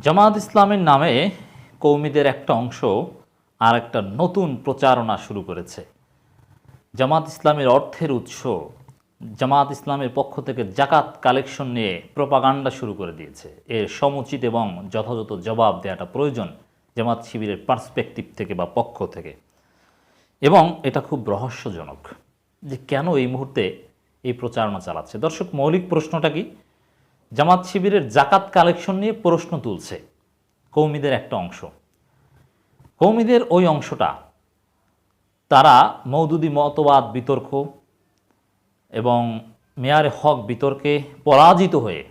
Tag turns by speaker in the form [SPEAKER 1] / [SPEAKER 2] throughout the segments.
[SPEAKER 1] জামাত ইসলামের নামে কৌমিদের একটা অংশ আর একটা নতুন প্রচারণা শুরু করেছে। জামাত ইসলামের অর্থের উৎস, জামাত ইসলামের পক্ষ থেকে জাকাত কালেকশন নিয়ে প্রপাগান্ডা শুরু করে দিয়েছে। এর সমুচিত এবং যথাযথ জবাব দেওয়াটা প্রয়োজন জামাত শিবিরের পার্সপেক্টিভ থেকে বা পক্ষ থেকে। এবং এটা খুব রহস্যজনক যে কেন এই মুহূর্তে এই প্রচারণা চালাচ্ছে। দর্শক, মৌলিক প্রশ্নটা কি? জামাত শিবিরের জাকাত কালেকশন নিয়ে প্রশ্ন তুলছে। কৌমিদের একটা অংশ। কৌমিদের ওই অংশটা, তারা মৌদুদি মতবাদ বিতর্ক এবং মেয়ারে হক বিতর্কে পরাজিত হয়ে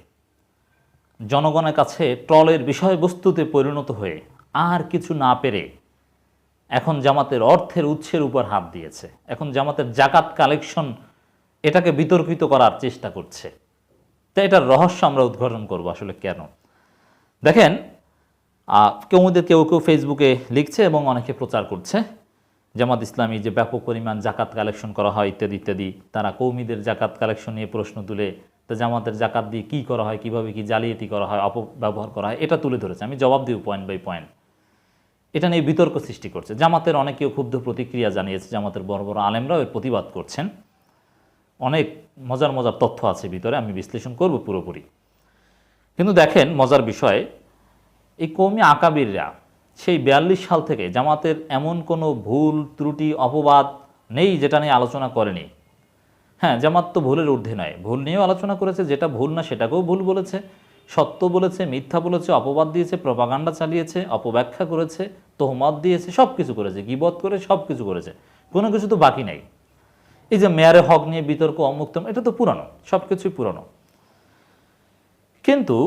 [SPEAKER 1] জনগণের কাছে ট্রলের বিষয়বস্তুতে পরিণত হয়ে আর কিছু না পেরে এখন জামাতের অর্থের উৎসের উপর হাত দিয়েছে। এখন জামাতের জাকাত কালেকশন এটাকে বিতর্কিত করার চেষ্টা করছে। তো এটার রহস্য আমরা উদ্ঘাটন করব আসলে কেন? দেখেন কেউ কেউ কেউ ফেসবুকে লিখছে এবং অনেকে প্রচার করছে। জামাত ইসলামী যে ব্যাপক পরিমাণ জাকাত কালেকশন করা হয় ইত্যাদি ইত্যাদি। তারা কৌমিদের জাকাত কালেকশন নিয়ে প্রশ্ন তুলে, তা জামাতের জাকাত দিয়ে কী করা হয়, কীভাবে কি জালিয়াতি করা হয়, অপব্যবহার করা হয়, এটা তুলে ধরেছে। আমি জবাব দিব পয়েন্ট বাই পয়েন্ট এটা নিয়ে বিতর্ক সৃষ্টি করছে। জামাতের অনেকেও ক্ষুব্ধ প্রতিক্রিয়া জানিয়েছে। জামাতের বড় বড় আলেমরাও এর প্রতিবাদ করছেন। অনেক মজার মজার তথ্য আছে ভিতরে, আমি বিশ্লেষণ করব পুরোপুরি। কিন্তু দেখেন মজার বিষয়, এই কৌমি আকাবিররা সেই বিয়াল্লিশ সাল থেকে জামাতের এমন কোনো ভুল, ত্রুটি, অপবাদ নেই যেটা নিয়ে আলোচনা করেনি। হ্যাঁ জামাত তো ভুলের ঊর্ধ্বে নয়। ভুল নিয়েও আলোচনা করেছে, যেটা ভুল না সেটাকেও ভুল বলেছে, সত্য বলেছে, মিথ্যা বলেছে, অপবাদ দিয়েছে, প্রপাগান্ডা চালিয়েছে, অপব্যাখ্যা করেছে, তোহমত দিয়েছে সব কিছু করেছে, গিবত করে সব কিছু করেছে। কোনো কিছু তো বাকি নেই। এই যে মেয়ারে হক নিয়ে বিতর্ক, অমুক্তম, এটা তো পুরানো সব কিছুই পুরানো। কিন্তু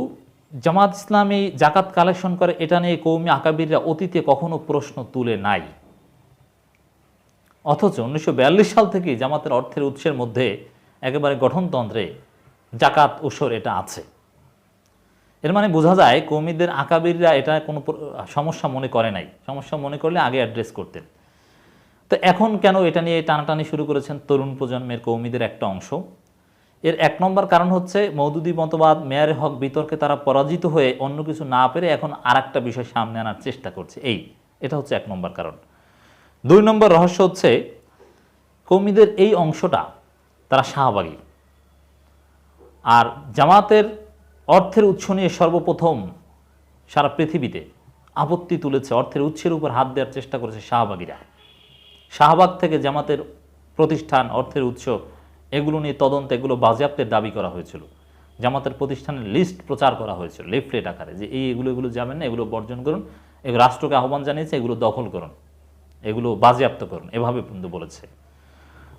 [SPEAKER 1] জামাত ইসলামী জাকাত কালেকশন করে, এটা নিয়ে কৌমি আকাবিররা অতীতে কখনো প্রশ্ন তুলে নাই। অথচ উনিশশো বিয়াল্লিশ সাল থেকে জামাতের অর্থের উৎসের মধ্যে একেবারে গঠনতন্ত্রে জাকাত উসর এটা আছে। এর মানে বোঝা যায় কৌমিদের আকাবিররা এটা কোনো সমস্যা মনে করে নাই। সমস্যা মনে করলে আগে অ্যাড্রেস করতেন। তো এখন কেন এটা নিয়ে টানাটানি শুরু করেছেন তরুণ প্রজন্মের কৌমিদের একটা অংশ? এর এক নম্বর কারণ হচ্ছে মৌদুদি মতবাদ, মেয়ারে হক বিতর্কে তারা পরাজিত হয়ে অন্য কিছু না পেরে এখন আর একটা বিষয় সামনে আনার চেষ্টা করছে। এই, এটা হচ্ছে এক নম্বর কারণ। দুই নম্বর রহস্য হচ্ছে কৌমিদের এই অংশটা তারা শাহবাগী। আর জামাতের অর্থের উৎস নিয়ে সর্বপ্রথম সারা পৃথিবীতে আপত্তি তুলেছে, অর্থের উৎসের উপর হাত দেওয়ার চেষ্টা করেছে শাহবাগীরা। শাহবাগ থেকে জামাতের প্রতিষ্ঠান, অর্থের উৎস, এগুলো নিয়ে তদন্ত এগুলো বাজেয়াপ্তের দাবি করা হয়েছিল। জামাতের প্রতিষ্ঠানের লিস্ট প্রচার করা হয়েছিল লিফলেট আকারে, যে এই এগুলো এগুলো যাবেন না, এগুলো বর্জন করুন এগুলো রাষ্ট্রকে আহ্বান জানিয়েছে, এগুলো দখল করুন, এগুলো বাজেয়াপ্ত করুন, এভাবে কিন্তু বলেছে।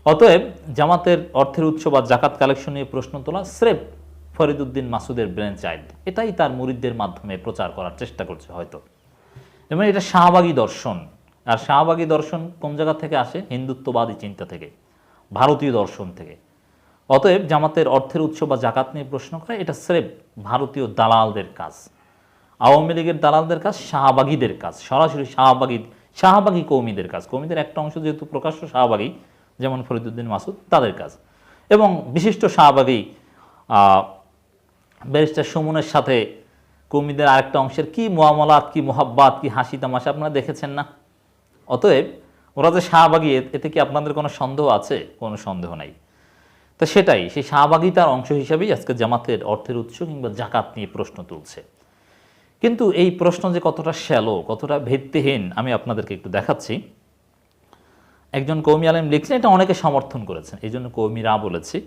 [SPEAKER 1] অতএব জামাতের অর্থের উৎস বা জাকাত কালেকশন নিয়ে প্রশ্ন তোলা স্রেফ ফরিদুদ্দিন মাসুদের ব্রেন চাইল্ড, এটাই তার মুরিদদের মাধ্যমে প্রচার করার চেষ্টা করছে হয়তো। এবং এটা শাহবাগী দর্শন আর শাহবাগী দর্শন কোন জায়গা থেকে আসে? হিন্দুত্ববাদী চিন্তা থেকে, ভারতীয় দর্শন থেকে। অতএব জামাতের অর্থের উৎস বা জাকাত নিয়ে প্রশ্ন করা, এটা স্রেফ ভারতীয় দালালদের কাজ। আওয়ামী লীগের দালালদের কাজ, শাহবাগীদের কাজ, সরাসরি শাহবাগী শাহবাগী কৌমিদের কাজ। কৌমিদের একটা অংশ যেহেতু প্রকাশ্য শাহবাগী, যেমন ফরিদুদ্দিন মাসুদ, তাদের কাজ। এবং বিশিষ্ট শাহবাগী ব্যারিস্টার সুমনের সাথে কৌমিদের আরেকটা অংশের কি মোয়ামলাত, কি মোহাব্বাত, কি হাসি তামাশা আপনারা দেখেছেন না? অতএব ওরা যে শাহবাগী এতে কি আপনাদের কোনো সন্দেহ আছে? কোনো সন্দেহ নাই। তো সেটাই, সেই শাহবাগিতার অংশ হিসাবেই আজকে জামাতের অর্থের উৎস কিংবা জাকাত নিয়ে প্রশ্ন তুলছে। কিন্তু এই প্রশ্ন যে কতটা শ্যালো, কতটা ভিত্তিহীন, আমি আপনাদেরকে একটু দেখাচ্ছি। একজন কৌমি আলেম লিখছেন, এটা অনেকে সমর্থন করেছেন, এই জন্য কৌমিরা বলেছি।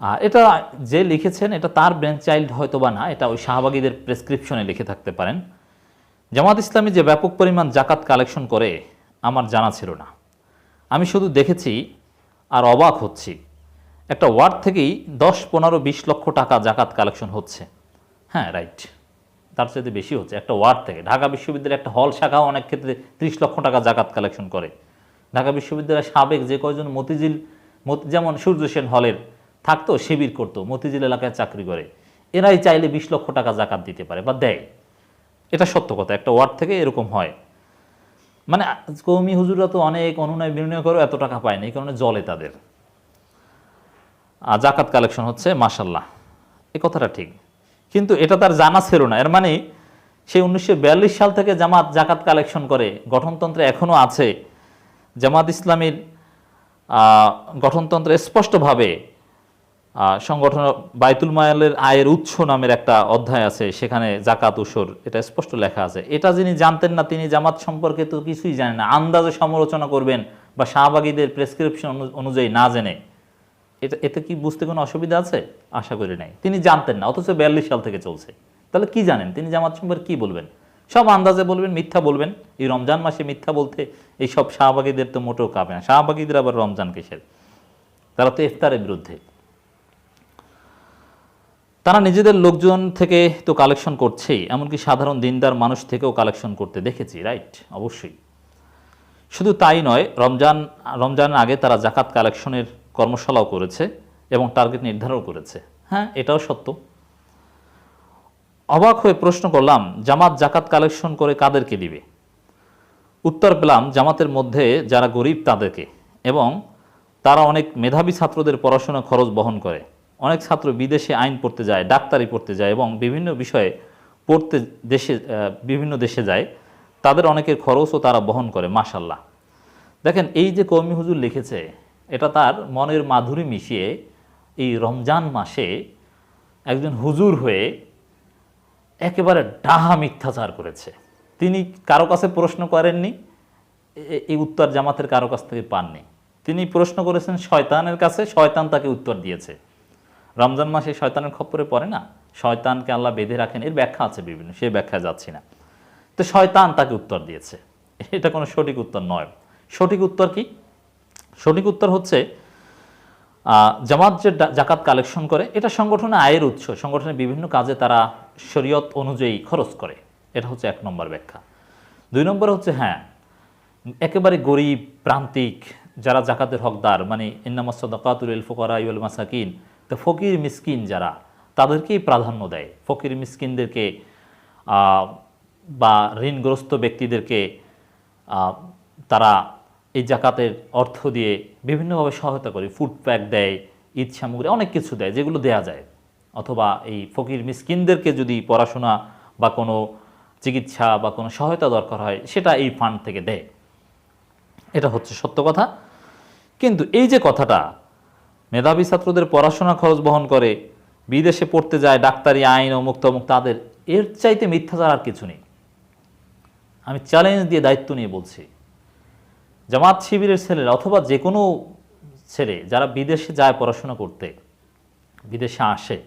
[SPEAKER 1] আর এটা যে লিখেছেন, এটা তার ব্রেন চাইল্ড হয়তো বা না, এটা ওই শাহবাগীদের প্রেসক্রিপশনে লিখে থাকতে পারেন। জামাত ইসলামী যে ব্যাপক পরিমাণ জাকাত কালেকশন করে, আমার জানা ছিল না। আমি শুধু দেখেছি আর অবাক হচ্ছি। একটা ওয়ার্ড থেকেই দশ, পনেরো, বিশ লক্ষ টাকা জাকাত কালেকশন হচ্ছে। হ্যাঁ রাইট। তার চাইতে বেশি হচ্ছে। একটা ওয়ার্ড থেকে। ঢাকা বিশ্ববিদ্যালয়ের একটা হল শাখাও অনেক ক্ষেত্রে ত্রিশ লক্ষ টাকা জাকাত কালেকশন করে। ঢাকা বিশ্ববিদ্যালয়ের সাবেক যে কয়জন মতিঝিল, মতি- যেমন সূর্য সেন হলের, থাকতো, শিবির করতো, মতিঝিল এলাকায় চাকরি করে। এরাই চাইলে বিশ লক্ষ টাকা জাকাত দিতে পারে বা দেয়। এটা সত্য কথা, একটা ওয়ার্ড থেকে এরকম হয়। মানে কৌমি হুজুরা তো অনেক অনুনয় বিনয় করেও এত টাকা পায় না, এই কারণে জলে তাদের। আর জাকাত কালেকশন হচ্ছে মাসাল্লাহ এই কথাটা ঠিক। কিন্তু এটা তার জানা ছিল না, এর মানে সেই উনিশশো বিয়াল্লিশ সাল থেকে জামাত জাকাত কালেকশন করে, গঠনতন্ত্রে এখনও আছে। জামাত ইসলামীর গঠনতন্ত্রে স্পষ্টভাবে সংগঠন বাইতুল মায়ালের আয়ের উৎস নামের একটা অধ্যায় আছে, সেখানে জাকাত উসর এটা স্পষ্ট লেখা আছে। এটা যিনি জানতেন না, তিনি জামাত সম্পর্কে তো কিছুই জানেন না। আন্দাজে সমালোচনা করবেন বা শাহবাগীদের প্রেসক্রিপশন অনুযায়ী না জেনে। এটা, এতে কি বুঝতে কোনো অসুবিধা আছে? আশা করি নাই। তিনি জানতেন না, অথচ বিয়াল্লিশ সাল থেকে চলছে। তাহলে কি জানেন? তিনি জামাত সম্পর্কে কি বলবেন? সব আন্দাজে বলবেন, মিথ্যা বলবেন। এই রমজান মাসে মিথ্যা বলতে এই সব শাহবাগীদের তো মোটেও কাঁপে না। শাহবাগীদের আবার রমজান কিসের? তারা তো ইফতারের বিরুদ্ধে। তারা নিজেদের লোকজন থেকে তো কালেকশন করছেই, এমনকি সাধারণ দিনদার মানুষ থেকেও কালেকশন করতে দেখেছি রাইট অবশ্যই। শুধু তাই নয়, রমজান, রমজানের আগে তারা জাকাত কালেকশনের কর্মশালাও করেছে এবং টার্গেট নির্ধারণ করেছে। হ্যাঁ এটাও সত্য। অবাক হয়ে প্রশ্ন করলাম, জামাত জাকাত কালেকশন করে কাদেরকে দিবে? উত্তর পেলাম, জামাতের মধ্যে যারা গরিব তাদেরকে এবং তারা অনেক মেধাবী ছাত্রদের পড়াশোনা খরচ বহন করে। অনেক ছাত্র বিদেশে আইন পড়তে যায়, ডাক্তারি পড়তে যায় এবং বিভিন্ন বিষয়ে পড়তে দেশে বিভিন্ন দেশে যায়। তাদের অনেকের খরচও তারা বহন করে মাসাল্লাহ দেখেন, এই যে কৌমি হুজুর লিখেছে, এটা তার মনের মাধুরী মিশিয়ে এই রমজান মাসে একজন হুজুর হয়ে একেবারে ডাহা মিথ্যাচার করেছে। তিনি কারও কাছে প্রশ্ন করেননি এই উত্তর জামাতের কারও কাছ থেকে পাননি। তিনি প্রশ্ন করেছেন, শয়তানের কাছে? শয়তান তাকে উত্তর দিয়েছে। রমজান মাসে শয়তানের খপ্পরে পড়ে না? শয়তানকে আল্লাহ বেঁধে রাখেন, এর ব্যাখ্যা আছে বিভিন্ন সেই ব্যাখ্যা যাচ্ছি না। তো শয়তান তাকে উত্তর দিয়েছে। এটা কোনো সঠিক উত্তর নয়। সঠিক উত্তর কি? সঠিক উত্তর হচ্ছে জামাত যে জাকাত কালেকশন করে, এটা সংগঠনের আয়ের উৎস। সংগঠনের বিভিন্ন কাজে তারা শরীয়ত অনুযায়ী খরচ করে। এটা হচ্ছে এক নম্বর ব্যাখ্যা। দুই নম্বর হচ্ছে হ্যাঁ একেবারে গরিব, প্রান্তিক, যারা জাকাতের হকদার মানে ইন্নামাস সদাকাতুল ফুকরা ইউল মাসাকিন তো ফকির মিসকিন যারা, তাদেরকেই প্রাধান্য দেয়। ফকির মিসকিনদেরকে বা ঋণগ্রস্ত ব্যক্তিদেরকে তারা এই জাকাতের অর্থ দিয়ে বিভিন্নভাবে সহায়তা করে, ফুড প্যাক দেয়, ঈদ সামগ্রী, অনেক কিছু দেয়, যেগুলো দেয়া যায়। অথবা এই ফকির মিসকিনদেরকে যদি পড়াশোনা বা কোনো চিকিৎসা বা কোনো সহায়তা দরকার হয়, সেটা এই ফান্ড থেকে দেয়। এটা হচ্ছে সত্য কথা। কিন্তু এই যে কথাটা মেধাবী ছাত্রদের পড়াশোনা খরচ বহন করে, বিদেশে পড়তে যায় ডাক্তারি, আইন অমুক তমুক তাদের এর চাইতে মিথ্যাচার আর কিছু নেই। আমি চ্যালেঞ্জ দিয়ে দায়িত্ব নিয়ে বলছি, জামাত শিবিরের ছেলেরা অথবা যে কোনো ছেলে যারা বিদেশে যায় পড়াশোনা করতে, বিদেশে আসে,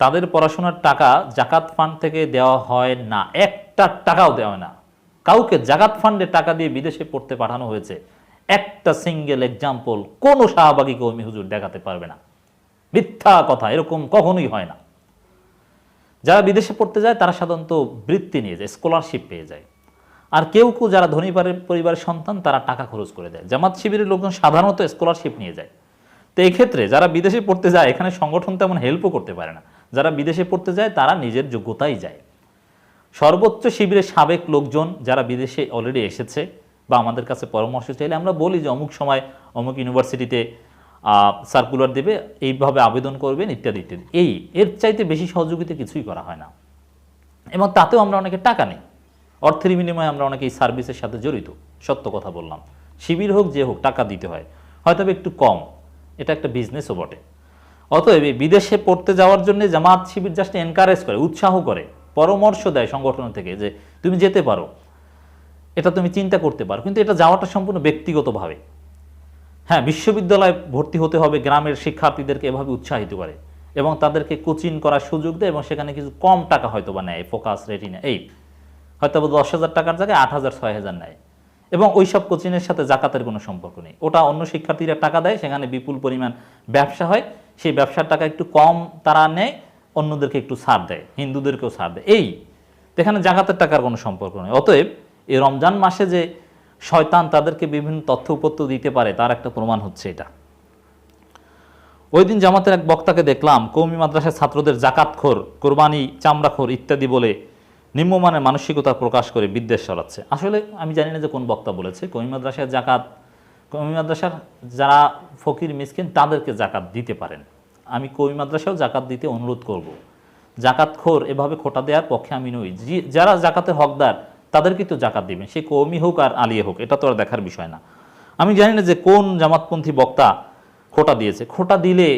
[SPEAKER 1] তাদের পড়াশোনার টাকা জাকাত ফান্ড থেকে দেওয়া হয় না, একটা টাকাও দেওয়া হয় না। কাউকে জাকাত ফান্ডে টাকা দিয়ে বিদেশে পড়তে পাঠানো হয়েছে একটা সিঙ্গেল এক্সাম্পল কোনো শাহবাগী কৌমি হুজুর দেখাতে পারবে না। মিথ্যা কথা, এরকম কখনোই হয় না। যারা বিদেশে পড়তে যায়, তারা সাধারণত বৃত্তি নিয়ে যায় স্কলারশিপ পেয়ে যায়। আর কেউ কেউ যারা ধনী পরিবারের সন্তান, তারা টাকা খরচ করে দেয়। জামাত শিবিরের লোকজন সাধারণত স্কলারশিপ নিয়ে যায়। তো এই ক্ষেত্রে যারা বিদেশে পড়তে যায়, এখানে সংগঠন তেমন হেল্পও করতে পারে না। যারা বিদেশে পড়তে যায়, তারা নিজের যোগ্যতাই যায়। সর্বোচ্চ শিবিরের সাবেক লোকজন যারা বিদেশে অলরেডি এসেছে বা আমাদের কাছে পরামর্শ চাইলে আমরা বলি যে অমুক সময় অমুক ইউনিভার্সিটিতে সার্কুলার দেবে, এইভাবে আবেদন করবেন, ইত্যাদি ইত্যাদি। এই, এর চাইতে বেশি সহযোগিতা কিছুই করা হয় না। এবং তাতেও আমরা অনেকে টাকা নেই। অর্থের বিনিময়ে আমরা অনেকে এই সার্ভিসের সাথে জড়িত। সত্য কথা বললাম। শিবির হোক, যে হোক, টাকা দিতে হয়। হয়তো একটু কম। এটা একটা বিজনেসও বটে। অতএব বিদেশে পড়তে যাওয়ার জন্য জামাত শিবির জাস্ট এনকারেজ করে, উৎসাহ করে, পরামর্শ দেয় সংগঠন থেকে যে, তুমি যেতে পারো। এটা তুমি চিন্তা করতে পারো। কিন্তু এটা যাওয়াটা সম্পূর্ণ ব্যক্তিগতভাবে। হ্যাঁ বিশ্ববিদ্যালয়ে ভর্তি হতে হবে, গ্রামের শিক্ষার্থীদেরকে এভাবে উৎসাহিত করে এবং তাদেরকে কোচিং করার সুযোগ দেয় এবং সেখানে কিছু কম টাকা হয়তো বা নেয়, ফোকাস রেটিনা এই হয়তো দশ হাজার টাকার জায়গায় আট হাজার, ছয় হাজার নেয়। এবং ওই সব কোচিংয়ের সাথে জাকাতের কোনো সম্পর্ক নেই। ওটা অন্য শিক্ষার্থীরা টাকা দেয়, সেখানে বিপুল পরিমাণ ব্যবসা হয়। সেই ব্যবসার টাকা একটু কম তারা নেয়, অন্যদেরকে একটু ছাড় দেয়, হিন্দুদেরকেও ছাড় দেয়, এই। এখানে জাকাতের টাকার কোনো সম্পর্ক নেই। অতএব এই রমজান মাসে যে শয়তান তাদেরকে বিভিন্ন তথ্য উপত্য দিতে পারে, তার একটা প্রমাণ হচ্ছে এটা। ওই দিন জামাতের এক বক্তাকে দেখলাম, কৌমি মাদ্রাসার ছাত্রদের জাকাতখোর কোরবানি চামড়াখোর ইত্যাদি বলে নিম্নমানের মানসিকতা প্রকাশ করে বিদ্বেষ ছড়াচ্ছে। আসলে আমি জানি না যে কোন বক্তা বলেছে, কৌমি মাদ্রাসার জাকাত, কৌমি মাদ্রাসার যারা ফকির, মিসকিন, তাদেরকে জাকাত দিতে পারেন। আমি কৌমি মাদ্রাসাও জাকাত দিতে অনুরোধ করব। জাকাতখোর এভাবে খোটা দেওয়ার পক্ষে আমি নই। যারা জাকাতের হকদার তাদেরকে তো জাকাত দিবেন সে কৌমি হোক আর আলিয়ে হোক, এটা তো আর দেখার বিষয় না। আমি জানি না যে কোন জামাতপন্থী বক্তা খোটা দিয়েছে। খোটা দিলে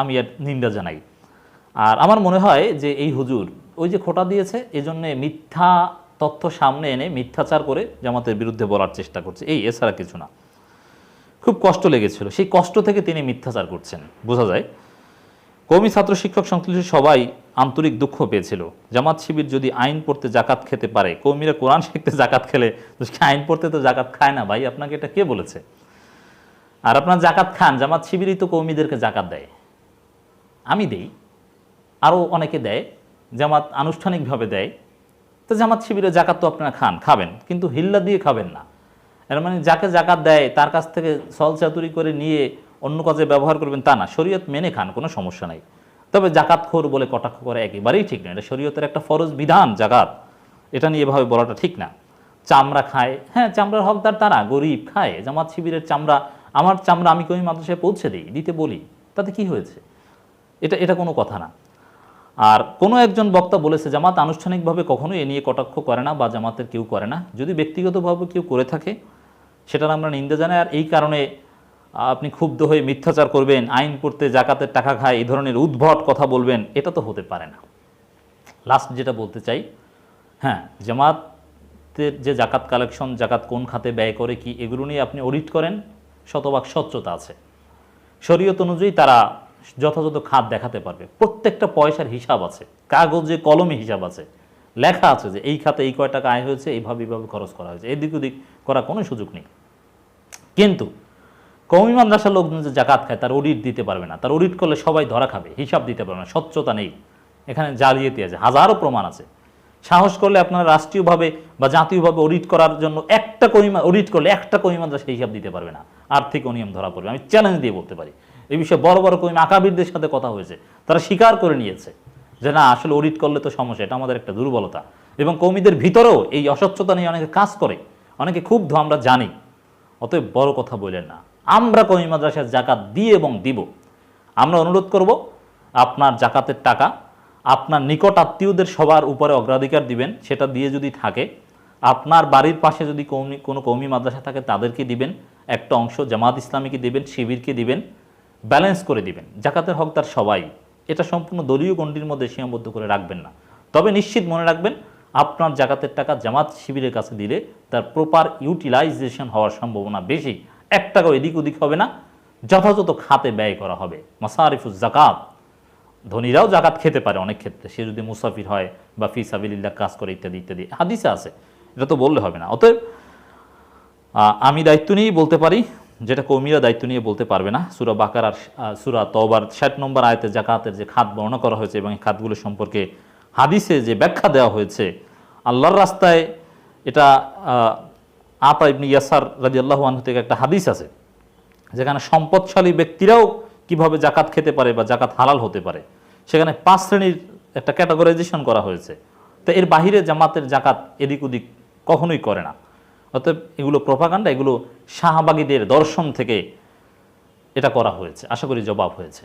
[SPEAKER 1] আমি এর নিন্দা জানাই। আর আমার মনে হয় যে এই হুজুর ওই যে খোটা দিয়েছে, এজন্যে মিথ্যা তথ্য সামনে এনে মিথ্যাচার করে জামাতের বিরুদ্ধে বলার চেষ্টা করছে। এই এছাড়া কিছু না। খুব কষ্ট লেগেছিল। সেই কষ্ট থেকে তিনি মিথ্যাচার করছেন, বোঝা যায়। কৌমি ছাত্র শিক্ষক সংশ্লিষ্ট সবাই আন্তরিক দুঃখ পেয়েছিল। জামাত শিবির যদি আইন পড়তে জাকাত খেতে পারে, কৌমিরা কোরআন শিখতে জাকাত খেলে আইন পড়তে তো জাকাত খায় না ভাই, আপনাকে এটা কে বলেছে? আর আপনার জাকাত খান, জামাত শিবিরই তো কৌমিদেরকে জাকাত দেয়। আমি দেই আরও অনেকে দেয়, জামাত আনুষ্ঠানিকভাবে দেয়। তো জামাত শিবিরে জাকাত তো আপনারা খান, খাবেন, কিন্তু হিল্লা দিয়ে খাবেন না। এর মানে যাকে জাকাত দেয়, তার কাছ থেকে সল চাতুরি করে নিয়ে অন্য কাজে ব্যবহার করবেন তা না, শরীয়ত মেনে খান, কোনো সমস্যা নাই। তবে জাকাত খোর বলে কটাক্ষ করা একেবারেই ঠিক না, এটা শরীয়তের একটা ফরজ বিধান, জাকাত। এটা নিয়ে এভাবে বলাটা ঠিক না। চামড়া খায় হ্যাঁ চামড়ার হকদার তারা, গরিব খায়, জামাত শিবিরের চামড়া, আমার চামড়া আমি কমি মাদ্রাসায় পৌঁছে দিই, দিতে বলি, তাতে কি হয়েছে? এটা এটা কোনো কথা না। আর কোনো একজন বক্তা বলেছে, জামাত আনুষ্ঠানিকভাবে কখনোই এ নিয়ে কটাক্ষ করে না বা জামাতের কেউ করে না। যদি ব্যক্তিগতভাবে কেউ করে থাকে, সেটার আমরা নিন্দা জানাই। আর এই কারণে আপনি ক্ষুব্ধ হয়ে মিথ্যাচার করবেন, আইন পড়তে জাকাতের টাকা খায়, এই ধরনের উদ্ভট কথা বলবেন, এটা তো হতে পারে না। লাস্ট যেটা বলতে চাই হ্যাঁ জামাতের যে জাকাত কালেকশন জাকাত কোন খাতে ব্যয় করে কি, এগুলো নিয়ে আপনি অডিট করেন, শতভাগ স্বচ্ছতা আছে। শরীয়ত অনুযায়ী তারা যথাযথ খাত দেখাতে পারবে। প্রত্যেকটা পয়সার হিসাব আছে, কাগজে, কলমে হিসাব আছে। লেখা আছে যে এই খাতে এই কয় টাকা আয় হয়েছে, এইভাবে এইভাবে খরচ করা হয়েছে। এদিক ওদিক করার কোনো সুযোগ নেই। কিন্তু কৌমি মাদ্রাসার লোকজন যে জাকাত খায়, তার অডিট দিতে পারবে না। তার অডিট করলে সবাই ধরা খাবে, হিসাব দিতে পারবে না, স্বচ্ছতা নেই। এখানে জালিয়াতি আছে, হাজারো প্রমাণ আছে। সাহস করলে আপনারা রাষ্ট্রীয়ভাবে বা জাতীয়ভাবে অডিট করার জন্য একটা কইমা অডিট করলে একটা কই মাদ্রাসা হিসাব দিতে পারবে না। আর্থিক অনিয়ম ধরা পড়বে, আমি চ্যালেঞ্জ দিয়ে বলতে পারি। এই বিষয়ে বড় বড় কইমা আকাবিরদের সাথে কথা হয়েছে, তারা স্বীকার করে নিয়েছে যে না, আসলে অডিট করলে তো সমস্যা, এটা আমাদের একটা দুর্বলতা। এবং কৌমিদের ভিতরেও এই অস্বচ্ছতা নিয়ে অনেকে কাজ করে, অনেকে ক্ষুব্ধ, আমরা জানি। অতএব বড় কথা বললেন না। আমরা কমি মাদ্রাসার জাকাত দিয়ে এবং দিব। আমরা অনুরোধ করব, আপনার জাকাতের টাকা আপনার নিকট আত্মীয়দের সবার উপরে অগ্রাধিকার দিবেন, সেটা দিয়ে যদি থাকে, আপনার বাড়ির পাশে যদি কৌমি কোনো কৌমি মাদ্রাসা থাকে, তাদেরকে দিবেন, একটা অংশ জামাত ইসলামীকে দিবেন, শিবিরকে দিবেন, ব্যালেন্স করে দিবেন। জাকাতের হকদার সবাই। এটা সম্পূর্ণ দলীয় গণ্ডির মধ্যে সীমাবদ্ধ করে রাখবেন না। তবে নিশ্চিত মনে রাখবেন, আপনার জাকাতের টাকা জামাত শিবিরের কাছে দিলে তার প্রপার ইউটিলাইজেশন হওয়ার সম্ভাবনা বেশি। এক টাকাও এদিক ওদিক হবে না। যথাযথ খাতে ব্যয় করা হবে। মাসারিফুজ জাকাত ধনীরাও জাকাত খেতে পারে অনেক ক্ষেত্রে। সে যদি মুসাফির হয় বা ফি সাবিল্লাহ কাজ করে ইত্যাদি ইত্যাদি। হাদিসে আছে। এটা তো বললে হবে না। অতএব আমি দায়িত্ব নিয়েই বলতে পারি, যেটা কৌমিরা দায়িত্ব নিয়ে বলতে পারবে না। সুরা বাকার আর সুরা তওবার ষাট নম্বর আয়তে জাকাতের যে খাত বর্ণনা করা হয়েছে এবং এই খাতগুলো সম্পর্কে হাদিসে যে ব্যাখ্যা দেওয়া হয়েছে, আল্লাহর রাস্তায় এটা আতা ইবনি ইয়াসার রাজি আল্লাহ আনহু থেকে একটা হাদিস আছে, যেখানে সম্পদশালী ব্যক্তিরাও কীভাবে জাকাত খেতে পারে বা জাকাত হালাল হতে পারে, সেখানে পাঁচ শ্রেণির একটা ক্যাটাগরাইজেশন করা হয়েছে। তো এর বাহিরে জামাতের জাকাত এদিক ওদিক কখনোই করে না। অতএব এগুলো প্রপাগান্ডা, এগুলো শাহবাগীদের দর্শন থেকে এটা করা হয়েছে, আশা করি জবাব হয়েছে।